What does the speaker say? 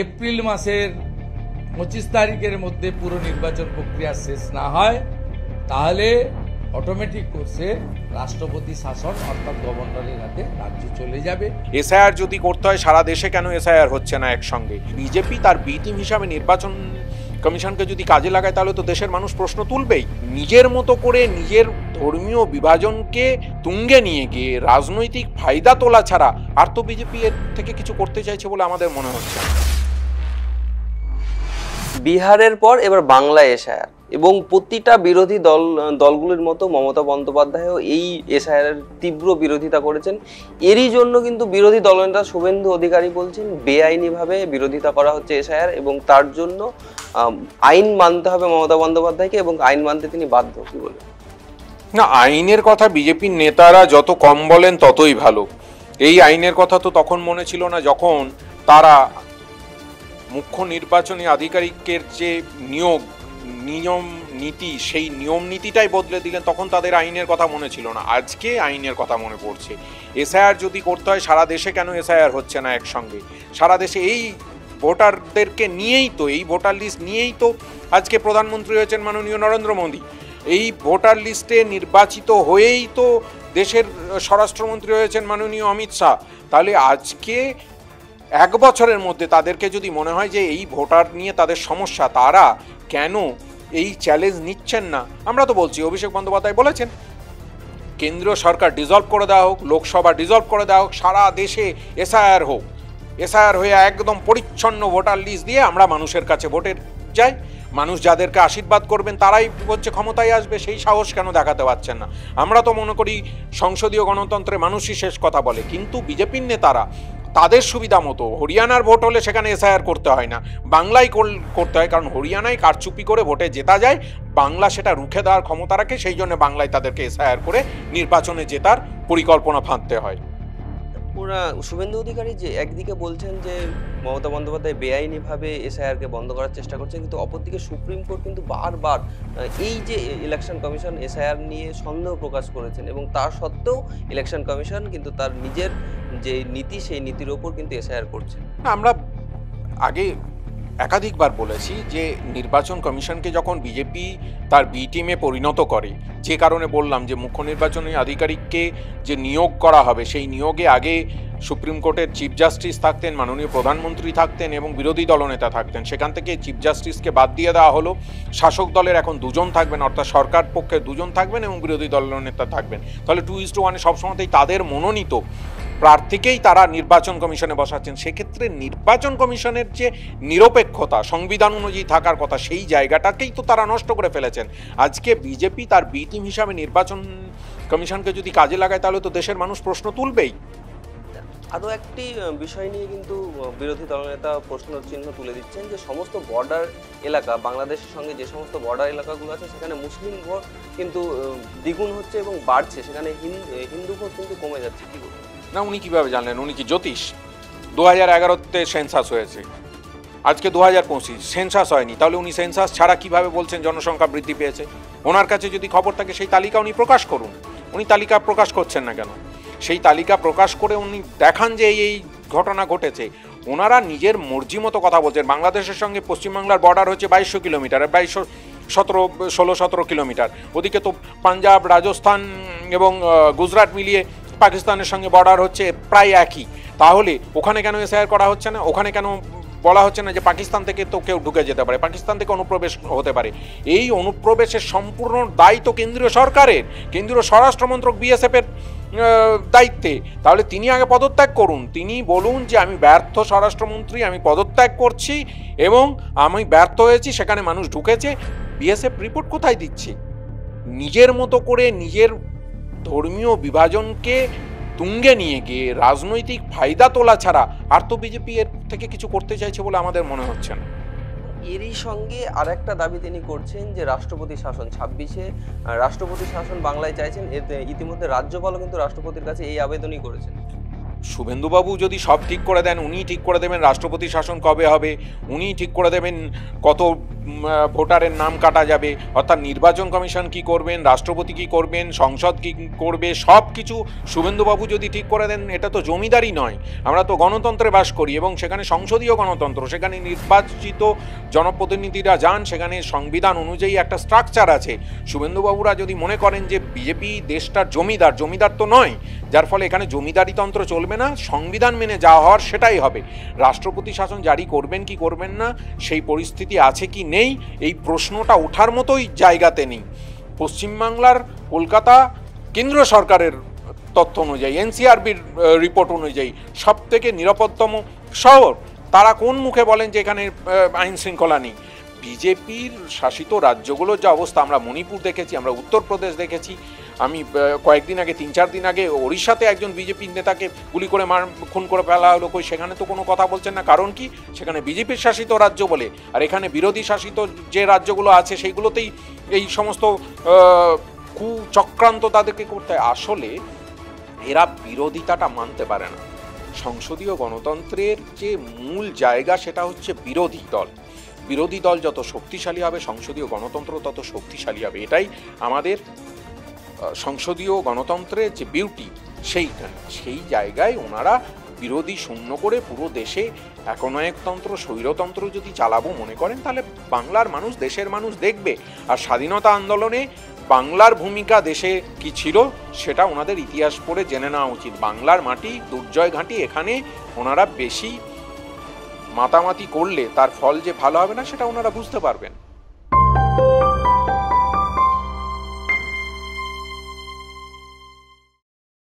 April মাসের পঁচিশ তারিখের মধ্যে পুরো নির্বাচন প্রক্রিয়া শেষ না হয়, তাহলে অটোমেটিক কোর্সে রাষ্ট্রপতি শাসন অর্থাৎ গভর্নরের হাতে রাজ্য চলে যাবে। এসআইআর যদি করতে হয়, সারা দেশে কেন এসআইআর হচ্ছে না একসঙ্গে? বিজেপি তার বি টিম হিসাবে নির্বাচন কমিশনকে যদি কাজে লাগায়, তাহলে তো দেশের মানুষ প্রশ্ন তুলবেই। নিজের মতো করে নিজের ধর্মীয় বিভাজনকে তুঙ্গে নিয়ে গিয়ে রাজনৈতিক ফায়দা তোলা ছাড়া আর তো বিজেপি এর থেকে কিছু করতে চাইছে বলে আমাদের মনে হচ্ছে। বিহারের পর এবার বাংলা এসআইআর। এবং প্রতিটা বিরোধী দল, দলগুলির মতো মমতা বন্দ্যোপাধ্যায়ও এই এসআইআরের তীব্র বিরোধিতা করেছেন। এরই জন্য কিন্তু বিরোধী দলনেতা শুভেন্দু অধিকারী বলছেন, বেআইনিভাবে বিরোধিতা করা হচ্ছে এসআইআর এবং তার জন্য আইন মানতে হবে মমতা বন্দ্যোপাধ্যায়কে এবং আইন মানতে তিনি বাধ্য, কি বলে না, আইনের কথা বিজেপির নেতারা যত কম বলেন ততই ভালো। এই আইনের কথা তো তখন মনে ছিল না যখন তারা মুখ্য নির্বাচনী আধিকারিকের যে নিয়োগ, নিয়ম নীতি, সেই নিয়ম নীতিটাই বদলে দিলেন, তখন তাদের আইনের কথা মনে ছিল না। আজকে আইনের কথা মনে পড়ছে। এসআইআর যদি করতে হয়, সারা দেশে কেন এসআইআর হচ্ছে না একসঙ্গে? সারা দেশে এই ভোটারদেরকে নিয়েই তো, এই ভোটার লিস্ট নিয়েই তো আজকে প্রধানমন্ত্রী হয়েছেন মাননীয় নরেন্দ্র মোদী। এই ভোটার লিস্টে নির্বাচিত হয়েই তো দেশের স্বরাষ্ট্রমন্ত্রী হয়েছেন মাননীয় অমিত শাহ। তাহলে আজকে এক বছরের মধ্যে তাদেরকে যদি মনে হয় যে এই ভোটার নিয়ে তাদের সমস্যা, তারা কেন এই চ্যালেঞ্জ নিচ্ছেন না? আমরা তো বলছি, অভিষেক বন্দ্যোপাধ্যায় বলেছেন, কেন্দ্রীয় সরকার ডিজলভ করে দেওয়া হোক, লোকসভা ডিজলভ করে দেওয়া হোক, সারা দেশে এসআইআর হোক। এসআইআর হয়ে একদম পরিচ্ছন্ন ভোটার লিস্ট দিয়ে আমরা মানুষের কাছে ভোটের যাই। মানুষ যাদেরকে আশীর্বাদ করবেন, তারাই হচ্ছে ক্ষমতায় আসবে, সেই সাহস কেন দেখাতে পারছেন না? আমরা তো মনে করি, সংসদীয় গণতন্ত্রে মানুষই শেষ কথা বলে, কিন্তু বিজেপির নেতারা তাদের সুবিধা মতো। হরিয়ানার ভোট হলে সেখানে এসআইআর করতে হয় না। বাংলায় কর- করতে হয়, কারণ হরিয়ানায় কারচুপি করে ভোটে জেতা যায়। বাংলা সেটা রুখে দেওয়ার ক্ষমতা রাখে, সেই জন্য বাংলায় তাদেরকে এসআইআর করে নির্বাচনে জেতার পরিকল্পনা ফাঁদতে হয়। ওরা শুভেন্দু অধিকারী যে একদিকে বলছেন যে মমতা বন্দ্যোপাধ্যায় বেআইনিভাবে এসআইআরকে বন্ধ করার চেষ্টা করছে কিন্তু অপরদিকে সুপ্রিম কোর্ট কিন্তু বারবার এই যে ইলেকশন কমিশন এসআইআর নিয়ে সন্দেহ প্রকাশ করেছেন এবং তার সত্ত্বেও ইলেকশন কমিশন কিন্তু তার নিজের যে নীতি, সেই নীতির ওপর কিন্তু এসআইআর করছে। আমরা আগে একাধিকবার বলেছি যে নির্বাচন কমিশনকে যখন বিজেপি তার বি টিমে পরিণত করে, যে কারণে বললাম যে মুখ্য নির্বাচনী আধিকারিককে যে নিয়োগ করা হবে, সেই নিয়োগে আগে সুপ্রিম কোর্টের চিফ জাস্টিস থাকতেন, মাননীয় প্রধানমন্ত্রী থাকতেন এবং বিরোধী দলনেতা থাকতেন। সেখান থেকে চিফ জাস্টিসকে বাদ দিয়ে দেওয়া হলো। শাসক দলের এখন দুজন থাকবেন, অর্থাৎ সরকার পক্ষে দুজন থাকবেন এবং বিরোধী দলনেতা থাকবেন। তাহলে টু ইস টু ওয়ানে সবসময়তেই তাদের মনোনীত প্রার্থীকেই তারা নির্বাচন কমিশনে বসাচ্ছেন। সেক্ষেত্রে নির্বাচন কমিশনের যে নিরপেক্ষতা, সংবিধান অনুযায়ী থাকার কথা, সেই জায়গাটাকেই তো তারা নষ্ট করে ফেলেছেন। আজকে বিজেপি তার বি টিম হিসাবে নির্বাচন কমিশনকে যদি কাজে লাগায়, তাহলে তো দেশের মানুষ প্রশ্ন তুলবেই। আরও একটি বিষয় নিয়ে কিন্তু বিরোধী দলনেতা প্রশ্ন চিহ্ন তুলে দিচ্ছেন যে সমস্ত বর্ডার এলাকা, বাংলাদেশের সঙ্গে যে সমস্ত বর্ডার এলাকাগুলো আছে, সেখানে মুসলিম ভোট কিন্তু দ্বিগুণ হচ্ছে এবং বাড়ছে। সেখানে হিন্দু ভোট কিন্তু কমে যাচ্ছে। কী বলব না, উনি কীভাবে জানলেন? উনি কি জ্যোতিষ? দু হাজার এগারোতে সেন্সাস হয়েছে। আজকে দু হাজার পঁচিশ, সেন্সাস হয়নি। তাহলে উনি সেন্সাস ছাড়া কীভাবে বলছেন জনসংখ্যা বৃদ্ধি পেয়েছে? ওনার কাছে যদি খবর থাকে, সেই তালিকা উনি প্রকাশ করুন। উনি তালিকা প্রকাশ করছেন না কেন? সেই তালিকা প্রকাশ করে উনি দেখান যে এই ঘটনা ঘটেছে। ওনারা নিজের মর্জি মতো কথা বলছেন। বাংলাদেশের সঙ্গে পশ্চিমবাংলার বর্ডার হচ্ছে বাইশশো কিলোমিটার বাইশশো সতেরো, ষোলো, সতেরো কিলোমিটার। ওদিকে তো পাঞ্জাব, রাজস্থান এবং গুজরাট মিলিয়ে পাকিস্তানের সঙ্গে বর্ডার হচ্ছে প্রায় একই। তাহলে ওখানে কেন এসআইআর করা হচ্ছে না? ওখানে কেন বলা হচ্ছে না যে পাকিস্তান থেকে তো কেউ ঢুকে যেতে পারে? পাকিস্তান থেকে অনুপ্রবেশ হতে পারে। এই অনুপ্রবেশের সম্পূর্ণ দায়িত্ব কেন্দ্রীয় সরকারের। কেন্দ্রীয় স্বরাষ্ট্রমন্ত্রক বিএসএফ এর দায়িত্বে। তাহলে তিনি আগে পদত্যাগ করুন। তিনি বলুন যে আমি ব্যর্থ স্বরাষ্ট্রমন্ত্রী আমি পদত্যাগ করছি এবং আমি ব্যর্থ হয়েছি, সেখানে মানুষ ঢুকেছে। বিএসএফ রিপোর্ট কোথায় দিচ্ছে? নিজের মতো করে নিজের ধর্মীয় বিভাজনকে তুঙ্গে নিয়ে গিয়ে রাজনৈতিক ফায়দা তোলা ছাড়া আর তো বিজেপি এর থেকে কিছু করতে চাইছে বলে আমাদের মনে হচ্ছে না। এরই সঙ্গে আর একটা দাবি তিনি করছেন যে রাষ্ট্রপতি শাসন ছাব্বিশে রাষ্ট্রপতি শাসন বাংলায় চাইছেন এতে ইতিমধ্যে রাজ্যপালও কিন্তু রাষ্ট্রপতির কাছে এই আবেদনই করেছেন। শুভেন্দুবাবু যদি সব ঠিক করে দেন উনিই ঠিক করে দেবেন রাষ্ট্রপতি শাসন কবে হবে উনিই ঠিক করে দেবেন কত ভোটারের নাম কাটা যাবে, অর্থাৎ নির্বাচন কমিশন কি করবেন, রাষ্ট্রপতি কি করবেন, সংসদ কি করবে, সব কিছু শুভেন্দুবাবু যদি ঠিক করে দেন, এটা তো জমিদারি নয়। আমরা তো গণতন্ত্রে বাস করি এবং সেখানে সংসদীয় গণতন্ত্র, সেখানে নির্বাচিত জনপ্রতিনিধিরা যান, সেখানে সংবিধান অনুযায়ী একটা স্ট্রাকচার আছে। শুভেন্দুবাবুরা যদি মনে করেন যে বিজেপি দেশটার জমিদার জমিদার তো নয়, যার ফলে এখানে জমিদারি তন্ত্র চলবে না, সংবিধান মেনে যা হওয়ার সেটাই হবে। রাষ্ট্রপতি শাসন জারি করবেন কি করবেন না, সেই পরিস্থিতি আছে কি নেই, এই প্রশ্নটা ওঠার মতোই জায়গাতে নেই। পশ্চিমবাংলার কলকাতা কেন্দ্র সরকারের তথ্য অনুযায়ী, এনসিআরবির রিপোর্ট অনুযায়ী সব থেকে নিরাপত্তম শহর, তারা কোন মুখে বলেন যে এখানে আইন শৃঙ্খলা নেই? বিজেপির শাসিত রাজ্যগুলোর যে অবস্থা, আমরা মণিপুর দেখেছি, আমরা উত্তরপ্রদেশ দেখেছি আমি কয়েকদিন আগে, তিন চার দিন আগে ওড়িশাতে একজন বিজেপি নেতাকে গুলি করে মার, খুন করে ফেলা হলো কই? সেখানে তো কোনো কথা বলছেন না। কারণ কি? সেখানে বিজেপির শাসিত রাজ্য বলে। আর এখানে বিরোধী শাসিত যে রাজ্যগুলো আছে, সেইগুলোতেই এই সমস্ত কুচক্রান্ত তাদেরকে করতে আসলে এরা বিরোধিতাটা মানতে পারে না। সংসদীয় গণতন্ত্রের যে মূল জায়গা, সেটা হচ্ছে বিরোধী দল। বিরোধী দল যত শক্তিশালী হবে, সংসদীয় গণতন্ত্র তত শক্তিশালী হবে। এটাই আমাদের সংসদীয় গণতন্ত্রের যে বিউটি সেইখানে, সেই জায়গায় ওনারা বিরোধী শূন্য করে পুরো দেশে একনায়কতন্ত্র, স্বৈরতন্ত্র যদি চালাবো মনে করেন, তাহলে বাংলার মানুষ দেশের মানুষ দেখবে। আর স্বাধীনতা আন্দোলনে বাংলার ভূমিকা দেশে কি ছিল, সেটা ওনাদের ইতিহাস পড়ে জেনে নেওয়া উচিত। বাংলার মাটি, দুর্জয় ঘাঁটি, এখানে ওনারা বেশি মাতামাতি করলে তার ফল যে ভালো হবে না, সেটা ওনারা বুঝতে পারবেন।